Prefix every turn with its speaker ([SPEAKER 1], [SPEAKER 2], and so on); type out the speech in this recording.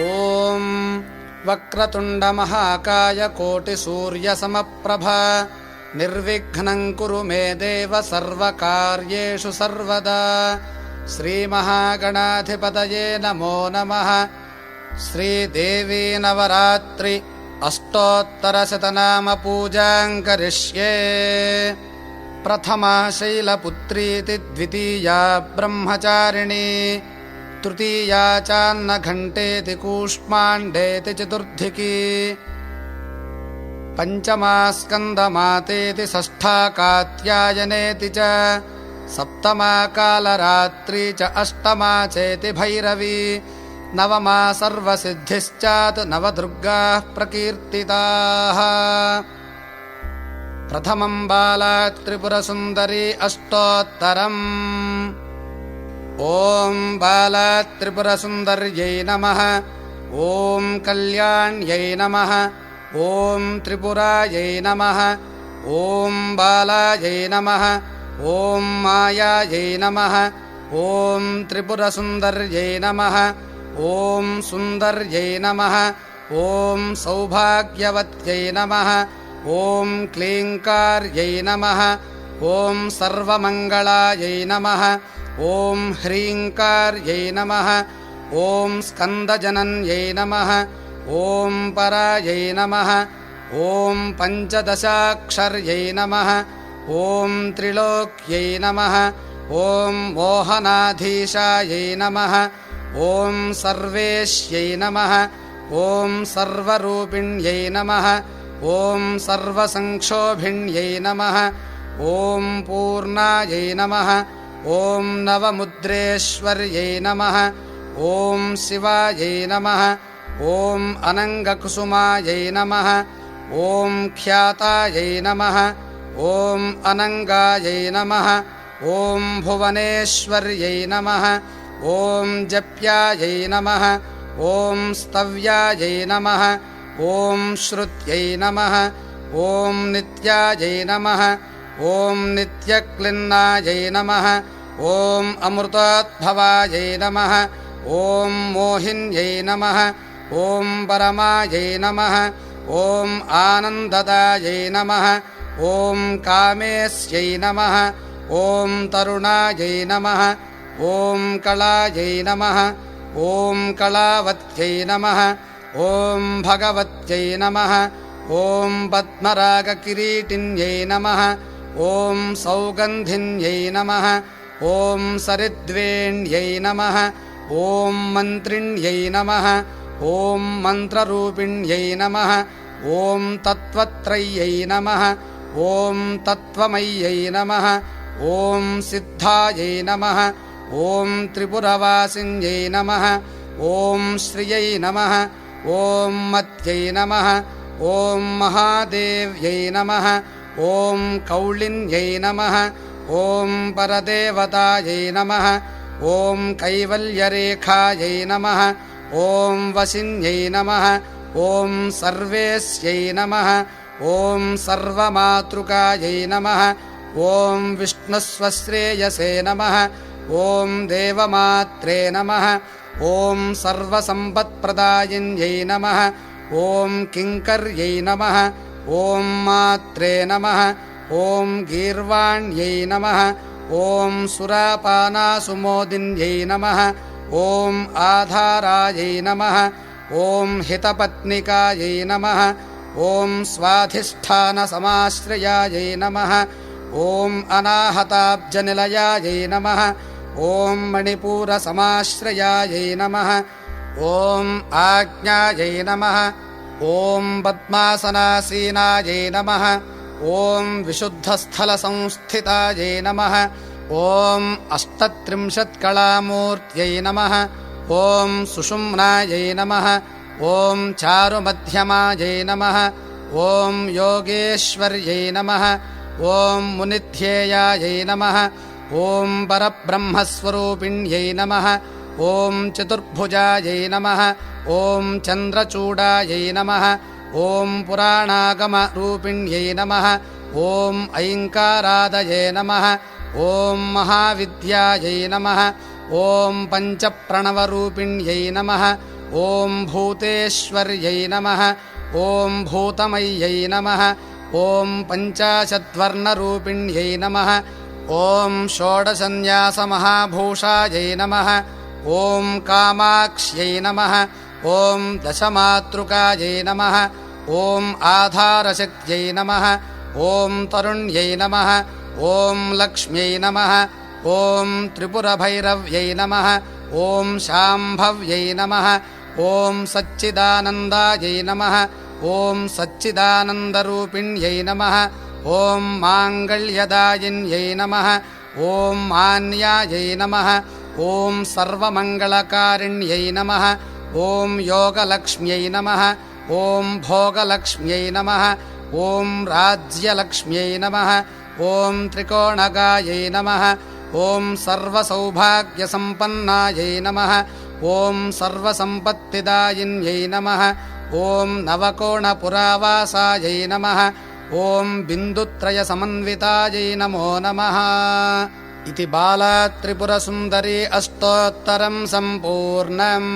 [SPEAKER 1] ॐ वक्रतुण्डमहाकाय कोटिसूर्यसमप्रभ। निर्विघ्नम् कुरु मे देव सर्वकार्येषु सर्वदा। श्रीमहागणाधिपतये नमो नमः। श्रीदेवी नवरात्रि अष्टोत्तरशतनामपूजाम् करिष्ये। प्रथमा शैलपुत्रीति द्वितीया ब्रह्मचारिणी तृतीया चान्नघण्टेति कूष्माण्डेति चतुर्धिकी पञ्चमा स्कन्दमातेति षष्ठा कात्यायनेति च। सप्तमा कालरात्री च अष्टमा चेति भैरवी। नवमा सर्वसिद्धिश्चात् नवदुर्गाः प्रकीर्तिताः। प्रथमम् बाला त्रिपुरसुन्दरी अष्टोत्तरम् ॐ बाला त्रिपुरसुन्दर्यै नमः। ॐ कल्याण्यै नमः। ॐ त्रिपुरायै नमः। ॐ बालायै नमः। ॐ मायायै नमः। ॐ त्रिपुरसुन्दर्यै नमः। ॐ सुन्दर्यै नमः। ॐ सौभाग्यवत्यै नमः। ॐ क्लीङ्कार्यै नमः। ॐ सर्वमङ्गलायै नमः ॐ ह्रीङ्कार्यै नमः ॐ स्कन्दजनन्यै नमः ॐ परायै नमः ॐ पञ्चदशाक्षर्यै नमः ॐ त्रिलोक्यै नमः ॐ मोहनाधीशायै नमः ॐ सर्वेश्यै नमः ॐ सर्वरूपिण्यै नमः ॐ सर्वसङ्क्षोभिण्यै नमः ॐ पूर्णायै नमः ॐ नवमुद्रेश्वर्यै नमः ॐ शिवायै नमः ॐ अनङ्गकुसुमायै नमः ॐ ख्यातायै नमः ॐ अनङ्गायै नमः ॐ भुवनेश्वर्यै नमः ॐ जप्यायै नमः ॐ स्तव्यायै नमः ॐ श्रुत्यै नमः ॐ नित्यायै नमः ॐ नित्यक्लिन्नायै नमः ॐ अमृतोद्भवायै नमः ॐ मोहिन्यै नमः ॐ परमायै नमः ॐ आनन्ददायै नमः ॐ कामेस्यै नमः ॐ तरुणायै नमः ॐ कलायै नमः ॐ कलावत्यै नमः ॐ भगवत्यै नमः ॐ पद्मरागकिरीटिन्यै नमः ॐ सौगन्धिन्यै नमः ॐ सरिद्वेण्यै नमः ॐ मन्त्रिण्यै नमः ॐ मन्त्ररूपिण्यै नमः ॐ तत्त्वत्रय्यै नमः ॐ तत्त्वमय्यै नमः ॐ सिद्धायै नमः ॐ त्रिपुरवासिन्यै नमः ॐ श्रियै नमः ॐ मत्यै नमः ॐ महादेव्यै नमः ॐ कौलिन्यै नमः ॐ परदेवतायै नमः ॐ कैवल्यरेखायै नमः ॐ वसिन्यै नमः ॐ सर्वेस्यै नमः ॐ सर्वमातृकायै नमः ॐ विष्णुस्वश्रेयसे नमः ॐ देवमात्रे नमः ॐ सर्वसम्पत्प्रदायिन्यै नमः ॐ किङ्कर्यै नमः ॐ मात्रे नमः ॐ गीर्वाण्यै नमः ॐ सुरापानासुमोदिन्यै नमः ॐ आधारायै नमः ॐ हितपत्निकायै नमः ॐ स्वाधिष्ठानसमाश्रयायै नमः ॐ अनाहताब्जनिलयायै नमः ॐ मणिपूरसमाश्रयायै नमः ॐ आज्ञायै नमः ॐ पद्मासनासीनायै नमः ॐ विशुद्धस्थलसंस्थितायै नमः ॐ अष्टत्रिंशत्कलामूर्त्यै नमः ॐ सुषुम्नायै नमः ॐ चारुमध्यमायै नमः ॐ योगेश्वर्यै नमः ॐ मुनिध्येयायै नमः ॐ परब्रह्मस्वरूपिण्यै नमः ॐ चतुर्भुजायै नमः ॐ चन्द्रचूडायै नमः ॐ पुराणागमरूपिण्यै नमः ॐ ऐङ्कारादये नमः ॐ महाविद्यायै नमः ॐ पञ्चप्रणवरूपिण्यै नमः ॐ भूतेश्वर्यै नमः ॐ भूतमय्यै नमः ॐ पञ्चाशद्वर्णरूपिण्यै नमः ॐ षोडशन्यासमहाभूषायै नमः ॐ कामाक्ष्यै नमः ॐ दशमातृकायै नमः ॐ आधारशक्त्यै नमः ॐ तरुण्यै नमः ॐ लक्ष्म्यै नमः ॐ त्रिपुरभैरव्यै नमः ॐ शाम्भव्यै नमः ॐ सच्चिदानन्दायै नमः ॐ सच्चिदानन्दरूपिण्यै नमः ॐ माङ्गल्यदायिन्यै नमः ॐ मान्यायै नमः ॐ सर्वमङ्गलकारिण्यै नमः ॐ योगलक्ष्म्यै नमः ॐ भोगलक्ष्म्यै नमः ॐ राज्यलक्ष्म्यै नमः ॐ त्रिकोणगायै नमः ॐ सर्वसौभाग्यसम्पन्नायै नमः ॐ सर्वसम्पत्तिदायिन्यै नमः ॐ नवकोणपुरावासायै नमः ॐ बिन्दुत्रयसमन्वितायै नमो नमः इति बालात्रिपुरसुन्दरी अष्टोत्तरम् सम्पूर्णम्